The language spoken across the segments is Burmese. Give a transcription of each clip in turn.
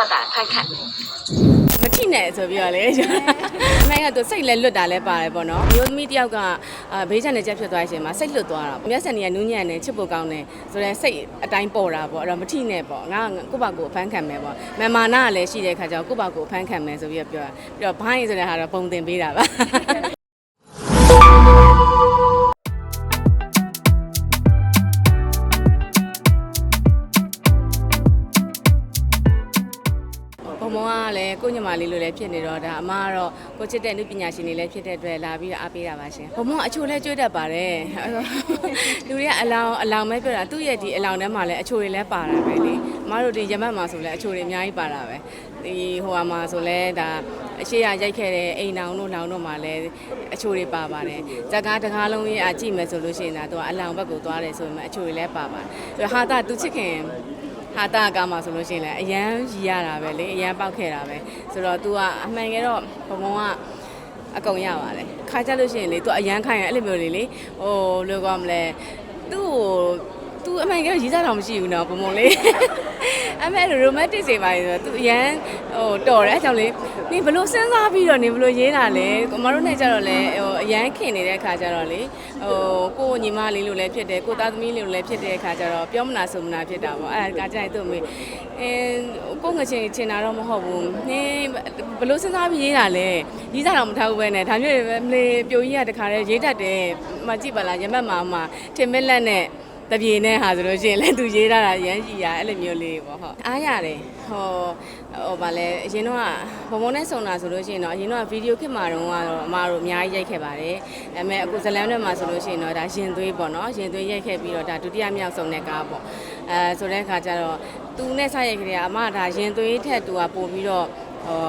ယ့်ဘက်ကခိုက်ခိုက်မထိနဲ့ဆိုပြီးတော့လေအမေကသူစိတ်လဲလွတ်တာလဲပါတယ်ပေါ့နော်မျိုးသမီးတယောက်ကဘေးချန်နဲ့ကြက်ဖြစ်သွားတဲ့အချိန်မှာစိတ်လွတ်သွားတာပေါ့မျက်စံတွေကနူးညံ့နေချစ်ဖို့ကောင်းတယ်ဆိုတော့စိတ်အတိုင်းပေါ်တာပေါ့အဲ့တော့မထိနဲ့ပေါ့ငါကိုပါကိုအဖမ်းခံမယ်ပေါ့မမာနာကလည်းရှိတဲ့ခါကျတော့ကိုပါကိုအဖမ်းခံမယ်ဆိုပြီးတော့ပြောတာပြီးတော့ဘိုင်းဆိုတဲ့ဟာတော့ပုံတင်ပေးတာပါ ဘုံဘုံကလည်းကိုညမလေးလိုလည်းဖြစ်နေတော့ဒါအမကတော့ကိုချစ်တဲ့နုပညာရှင်တွေလည်းဖြစ်တဲ့အတွက်လာပြီးတော့အားပေးတာပါရှင်ဘုံဘုံကအချိုလည်းကျွေးတတ်ပါတယ်လူတွေကအလောင်းအလောင်းပဲပြောတာသူ့ရဲ့ဒီအလောင်းထဲမှာလည်းအချိုတွေလည်းပါတာပဲလေအမတို့ဒီရမတ်မှာဆိုလည်းအချိုတွေအများကြီးပါတာပဲဒီဟိုဟာမှာဆိုလဲဒါအရှိရရိုက်ခဲ့တဲ့အိမ်အောင်တို့လောင်တို့မှာလည်းအချိုတွေပါပါတယ်ဇက်ကားတကားလုံးကြီးအကြည့်မယ်ဆိုလို့ရှိရင်ဒါသူကအလောင်းဘက်ကိုသွားတယ်ဆိုရင်အချိုတွေလည်းပါပါတယ်ဆိုတော့ဟာတာသူချစ်ခင် ဟာတာကမှာဆိုလို့ရှိရင်လည်းအရန်ရီရတာပဲလေအရန်ပေါက်ခဲ့တာပဲဆိုတော့ तू ကအမှန်ကြတော့ဘုံဘုံကအကုန်ရပါတယ်ခါကြလို့ရှိရင်လေ तू အရန်ခိုင်းရအဲ့လိုမျိုးလေလေဟိုလိုကောမလဲသူ့ကို तू အမှန်ကြတော့ရီစားတော့မရှိဘူးနော်ဘုံဘုံလေး အမေရိုမန်တစ်စေပါလေဆိုတော့ तू အရန်ဟိုတော်တယ်အကြောင်းလေနေဘလို့စဉ်းစားပြီးတော့နေဘလို့ရေးတာလဲအမတို့နဲ့ကြတော့လေဟိုအရန်ခင်နေတဲ့ခါကြတော့လေဟိုကိုညီမလေးလိုလည်းဖြစ်တယ်ကိုသားသမီးလေးလိုလည်းဖြစ်တဲ့ခါကြတော့ပြောမနာဆိုမနာဖြစ်တာပေါ့အဲ့ဒါကကြိုက်သူ့အမေအဲကိုငချင်းချင်တာတော့မဟုတ်ဘူးနေဘလို့စဉ်းစားပြီးရေးတာလဲရေးစားတော့မထားဘူးပဲနဲ့ဒါမျိုးတွေပဲမလေးပြိုကြီးကတခါတည်းရေးတတ်တယ်မကြည့်ပါလားရမက်မှာမှာထင်မက်လက်နဲ့ တပြေနဲ့ဟာဆိုလို့ရှိရင်လည်းသူရေးထားတာရမ်းကြည့်ရအဲ့လိုမျိုးလေးပေါ့ဟုတ်အားရတယ်ဟိုဟိုဗာလဲအရင်တော့ဘုံဘုံနဲ့စုံတာဆိုလို့ရှိရင်တော့အရင်တော့ဗီဒီယိုခစ်မှာတော့ကတော့အမတို့အများကြီးရိုက်ခဲ့ပါတယ်အဲမဲ့အခုဇလန်တွေမှာဆိုလို့ရှိရင်တော့ဒါရင်သွေးပေါ့နော်ရင်သွေးရိုက်ခဲ့ပြီးတော့ဒါဒုတိယမြောက်ဆုံးတဲ့ကားပေါ့အဲဆိုတဲ့အခါကျတော့သူနဲ့ဆက်ရိုက်ကြတဲ့အမဒါရင်သွေးထက်သူကပို့ပြီးတော့ ဟို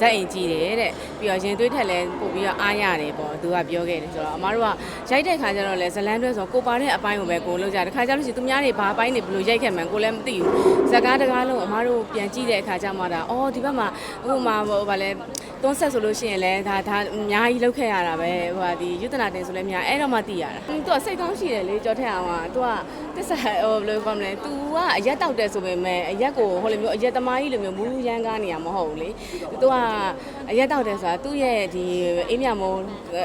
ဇက်အိမ်ကြီးတယ်တဲ့ပြီးတော့ရင်သွေးထက်လည်းပို့ပြီးတော့အားရတယ်ပေါ့သူကပြောခဲ့တယ်ဆိုတော့အမတို့ကရိုက်တဲ့ခါကျတော့လဲဇလန်တွဲဆိုကိုပါတဲ့အပိုင်းကိုပဲကိုလုပ်ကြတယ်ခါကျလို့ရှိရင်သူများတွေဘာအပိုင်းတွေဘယ်လိုရိုက်ခဲ့မှန်းကိုလည်းမသိဘူးဇက်ကားတကားလုံးအမတို့ပြန်ကြည့်တဲ့အခါကျမှဒါအော်ဒီဘက်မှာဥပမာဟိုဗာလဲ တွန်းဆက်ဆိုလို့ရှိရင်လည်းဒါဒါအများကြီးလုပ်ခဲ့ရတာပဲဟိုဟာဒီយុတနာတင်ဆိုလည်းအများအဲ့တော့မှသိရတာသူကစိတ်ကောင်းရှိတယ်လေကြောထက်အောင်ကသူကတစ္ဆာဟိုဘယ်လိုပြောမလဲ तू ကအရက်တောက်တယ်ဆိုပေမဲ့အရက်ကိုဟိုလိုမျိုးအရက်သမားကြီးလိုမျိုးမူးရမ်းကားနေရမဟုတ်ဘူးလေ သူကအရက်တောက်တယ်ဆိုတာသူ့ရဲ့ဒီအေးမြမုံ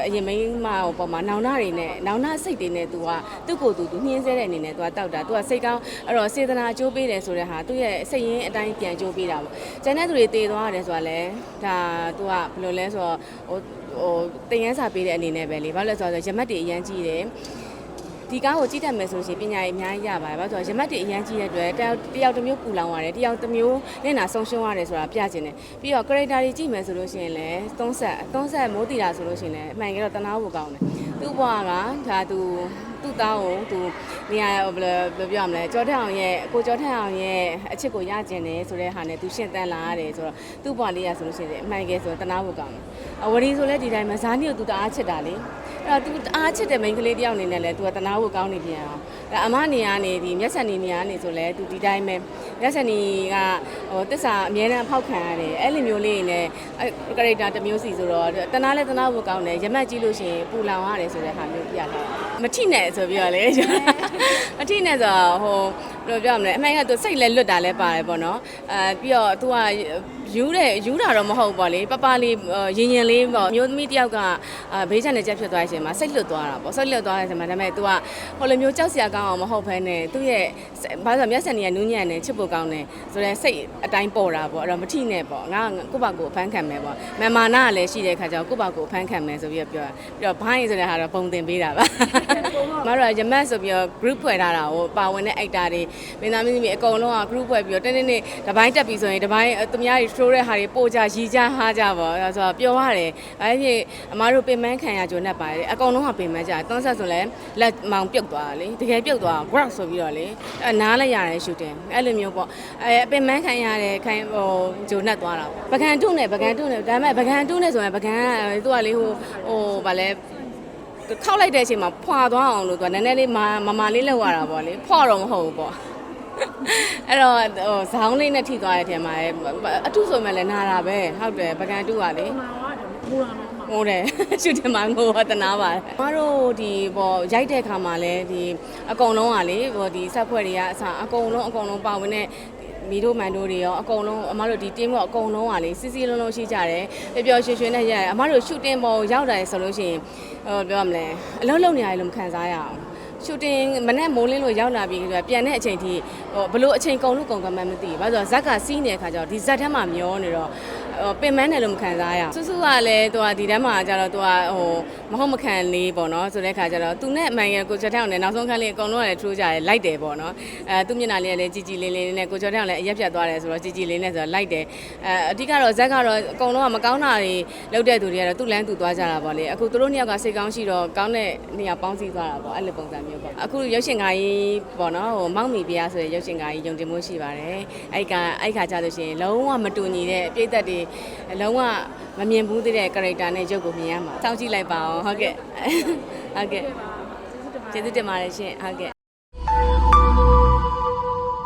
အရင်မိန်းမဟိုပေါ်မှာနောင်နာတွေနဲ့နောင်နာစိတ်တွေနဲ့ तू ကသူ့ကိုယ်သူသူနှင်းဆဲတဲ့အနေနဲ့ तू ကတောက်တာ तू ကစိတ်ကောင်းအဲ့တော့စေတနာအကျိုးပေးတယ်ဆိုတဲ့ဟာသူ့ရဲ့စိတ်ရင်းအတိုင်းပြန်အကျိုးပေးတာပေါ့ကျန်တဲ့သူတွေတည်သွားရတယ်ဆိုတာလဲဒါ तू ကဘယ်လိုလဲဆိုတော့ဟိုဟိုတင်ရန်စာပေးတဲ့အနေနဲ့ပဲလေဘာလို့လဲဆိုတော့ရမတ်တွေအရန်ကြီးတယ်ဒီကားကိုကြည့်တတ်မယ်ဆိုလို့ရှိရင်ပညာရေးအများကြီးရပါတယ်။ဘာလို့လဲဆိုတော့ရမတ်တွေအရင်ကြီးတဲ့အတွက်တယောက်တယောက်တစ်မျိုးပူလောင်ရတယ်တယောက်တစ်မျိုးမျက်နှာဆုံးရှုံးရတယ်ဆိုတာပြချင်တယ်။ပြီးတော့ character တွေကြည့်မယ်ဆိုလို့ရှိရင်လည်းသုံးဆက်သုံးဆက်မိုးတီတာဆိုလို့ရှိရင်လည်းအမှန်ကတော့တနာဖို့ကောင်းတယ်။သူ့ဘဝကဒါသူ သူ့သားကိုသူနေရာဘယ်လိုပြောရမလဲကြောထက်အောင်ရဲ့ကိုကြောထက်အောင်ရဲ့အချစ်ကိုရကျင်တယ်ဆိုတဲ့ဟာနဲ့သူရှင်းတန်းလာရတယ်ဆိုတော့သူ့ဘဝလေးရဆိုလို့ရှိရင်အမှန်ကဲဆိုတော့တနာဖို့ကောင်းတယ်။အဝရီဆိုလည်းဒီတိုင်းမှာဇာနီကိုသူတအားချစ်တာလေ။ အဲ့တော့ तू အားချစ်တဲ့မိန်းကလေးတယောက်အနေနဲ့လည်း तू ကတနာဖို့ကောင်းနေပြန်အောင်ဒါအမနေရနေဒီမျက်စံနေနေရနေဆိုလဲ तू ဒီတိုင်းပဲမျက်စံနေကဟိုတစ္ဆာအမြဲတမ်းဖောက်ခံရတယ်အဲ့လိုမျိုးလေးနဲ့ကရိတာတစ်မျိုးစီဆိုတော့တနာလဲတနာဖို့ကောင်းတယ်ရမက်ကြည့်လို့ရှိရင်ပူလောင်ရတယ်ဆိုတဲ့ဟာမျိုးပြလာတာမထိနဲ့ဆိုပြီးတော့လေ အထိနဲ့ဆိုဟိုဘယ်လိုပြောမလဲအမှန်ကသူစိတ်လဲလွတ်တာလဲပါတယ်ပေါ့နော်အဲပြီးတော့သူကယူးတဲ့ယူးတာတော့မဟုတ်ပေါ့လေပပလေးရင်ရင်လေးပေါ့မျိုးသမီးတယောက်ကဘေးချန်နဲ့ကြက်ဖြစ်သွားရှင်မှာစိတ်လွတ်သွားတာပေါ့စိတ်လွတ်သွားတဲ့ရှင်မှာဒါပေမဲ့ तू ကဟိုလိုမျိုးကြောက်စရာကောင်းအောင်မဟုတ်ဘဲနဲ့သူ့ရဲ့ဘာလို့မျက်စံတွေကနူးညံ့နေချစ်ဖို့ကောင်းတယ်ဆိုတော့စိတ်အတိုင်းပေါ်တာပေါ့အဲ့တော့မထိနဲ့ပေါ့ငါကိုပါကိုအဖမ်းခံမယ်ပေါ့မမာနာကလည်းရှိတဲ့ခါကျတော့ကိုပါကိုအဖမ်းခံမယ်ဆိုပြီးတော့ပြောတာပြီးတော့ဘိုင်းဆိုတဲ့ဟာတော့ပုံတင်ပေးတာပါ မတော်ရမတ်ဆိုပြီးတော့ group ဖွဲ့ထားတာဟိုပါဝင်တဲ့ actor တွေမင်းသားမင်းသမီးအကုန်လုံးက group ဖွဲ့ပြီးတော့တင်းတင်းနေတပိုင်းတက်ပြီးဆိုရင်တပိုင်းသူများတွေ show တဲ့ဟာတွေပို့ကြရီကြဟားကြပေါ့အဲ့ဆိုတော့ပြောရတယ်အဲ့ဒီအမားတို့ပင်မခံရကြုံနဲ့ပါတယ်အကုန်လုံးကပင်မကြတွန်းဆက်ဆိုလဲလက်မောင်ပြုတ်သွားတာလေတကယ်ပြုတ်သွား ground ဆိုပြီးတော့လေအနားလိုက်ရတယ် shooting အဲ့လိုမျိုးပေါ့အဲပင်မခံရတဲ့ခိုင်ဟိုဂျိုနဲ့သွားတာပေါ့ပကံတုနဲ့ပကံတုနဲ့ဒါပေမဲ့ပကံတုနဲ့ဆိုရင်ပကံကသူကလေဟိုဟိုဗာလဲ ခောက်လိုက်တဲ့အချိန်မှာဖွာသွားအောင်လို့သူကနည်းနည်းလေးမမမလေးလောက်ရတာပေါ့လေဖွာတော့မဟုတ်ဘူးပေါ့အဲ့တော့ဟိုဇောင်းလေးနဲ့ထိသွားတဲ့အထင်မှာအထုဆိုမှလည်းနာတာပဲဟုတ်တယ်ပကံတုကလေဟိုတယ်ရှူတင်မှာငိုတနာပါတယ်။မတို့ဒီပေါ့ရိုက်တဲ့ခါမှာလဲဒီအကုန်လုံးကလေဟိုဒီဆက်ဖွဲ့တွေကအစအကုန်လုံးအကုန်လုံးပါဝင်တဲ့ မီတို့မန်တို့တွေရောအကုန်လုံးအမတို့ဒီ team ကအကုန်လုံးကလေစီစီလုံးလုံးရှိကြတယ်ပျော်ပျော်ရွှင်ရွှင်နဲ့ရတယ်အမတို့ shooting ပေါ်ရောက်တယ်ဆိုလို့ရှိရင်ဟိုပြောရမလဲအလုံးလုံးနေရတယ်လို့မခံစားရအောင် shooting မနေ့မိုးလင်းလို့ရောက်လာပြီးကြပြန်တဲ့အချိန်ထိဟိုဘလို့အချိန်ကုန်လို့ကုန်ကမှန်းမသိဘူးဘာလို့လဲဆိုတော့ဇက်ကစီးနေတဲ့ခါကျတော့ဒီဇက်ထဲမှာမျောနေတော့ဟို ပင်မနဲ့လို့မခံစားရအောင်စုစုကလည်းသူကဒီတန်းမှာကျတော့သူကဟိုမဟုတ်မခံလေးပေါ့နော်ဆိုတဲ့ခါကျတော့သူနဲ့အမှန်ရကိုချက်ထောင်နဲ့နောက်ဆုံးခန်းလေးအကုန်လုံးကလည်းထိုးကြတယ်လိုက်တယ်ပေါ့နော်အဲသူမျက်နှာလေးကလည်းကြည်ကြည်လေးလေးနဲ့ကိုချက်ထောင်လည်းအရက်ပြတ်သွားတယ်ဆိုတော့ကြည်ကြည်လေးနဲ့ဆိုတော့လိုက်တယ်အဲအဓိကတော့ဇက်ကတော့အကုန်လုံးကမကောင်းတာတွေလုပ်တဲ့သူတွေကတော့သူ့လမ်းသူသွားကြတာပေါ့လေအခုသူတို့နှစ်ယောက်ကစိတ်ကောင်းရှိတော့ကောင်းတဲ့နေရာပေါင်းစည်းသွားတာပေါ့အဲ့လိုပုံစံမျိုးပေါ့အခုရုပ်ရှင်ကာကြီးပေါ့နော်ဟိုမောက်မီပြားဆိုတဲ့ရုပ်ရှင်ကာကြီးယုံတင်မှုရှိပါတယ်အဲ့ကအဲ့ခါကျလို့ရှိရင်လုံးဝမတူညီတဲ့ပြိသက်တွေလုံးဝမမြင်ဘူးသေးတဲ့ character နဲ့ရုပ်ကိုမြင်ရမှာစောင့်ကြည့်လိုက်ပါအောင်ဟုတ်ကဲ့ဟုတ်ကဲ့ကျေးဇူးတင်ပါတယ်ရှင်ဟုတ်ကဲ့